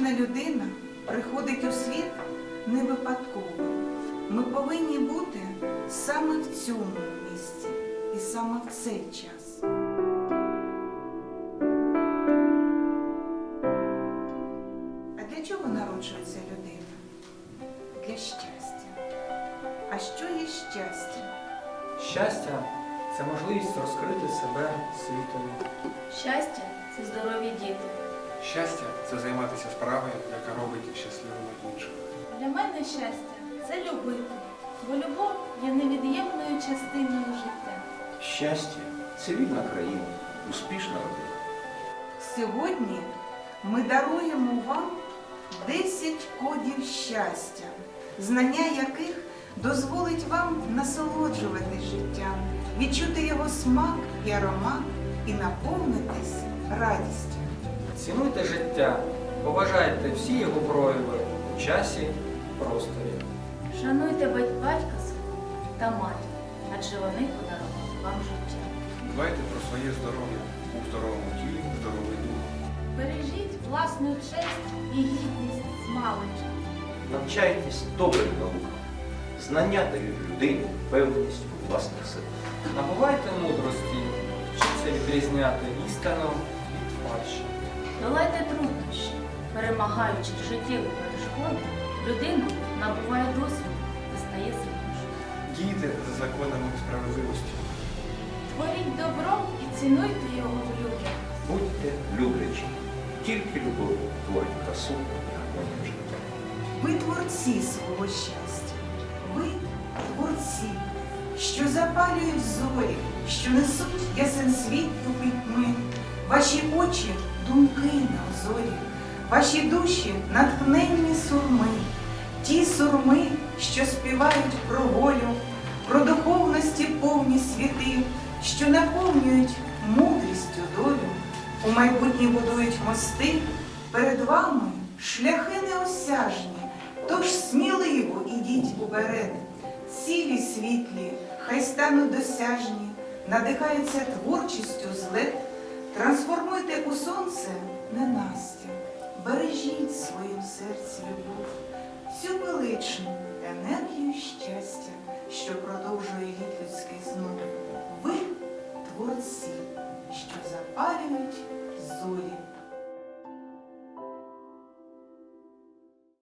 людина приходить у світ не випадково. Ми повинні бути саме в цьому місці і саме в цей час. А для чого народжується людина? Для щастя. А що є щастя? Щастя це можливість розкрити себе світові. Щастя це здорові діти. Щастя це займатися справою, яка робить щасливими інших. Для мене щастя це любити, бо любов є невід'ємною частиною життя. Щастя це вільна країна, успішна родина. Сьогодні ми даруємо вам 10 кодів щастя, знання яких дозволить вам насолоджуватись життям, відчути його смак і аромат і наповнитись радістю. Цінуйте життя, поважайте всі його прояви у часі, просторі. Шануйте батька свого та матір, адже вони подарували вам життя. Дбайте про своє здоров'я у здоровому тілі, здоровий дух. Бережіть власну честь і гідність з маличку. Навчайтесь добрим наукам. Знання дають людині впевненість у власних силах. Набувайте мудрості, вчіться відрізняти істину від фальші. Перемагаючи життєві перешкоди, людина набуває досвіду і стає сильнішою. Дійте за законами справедливості. Творіть добро і цінуйте його в людях. Будьте люблячі. Тільки любов творить красу і гармонію життя. Ви творці свого щастя, ви творці, що запалюють зорі, що несуть ясен світ у пітьми. Ваші очі думки на озорі, ваші душі натхненні сурми, ті сурми, що співають про волю, про духовності повні світи, що наповнюють мудрістю долю, у майбутнє будують мости, перед вами шляхи неосяжні, тож сміливо ідіть уперед. Цілі світлі, хай стануть досяжні, надихаються творчістю злет, трансформуйте у сонце ненастя, бережіть в своїм серці любов, цю величну енергію щастя, що продовжує гід людський знов. Ви творці, що запалюють зорі.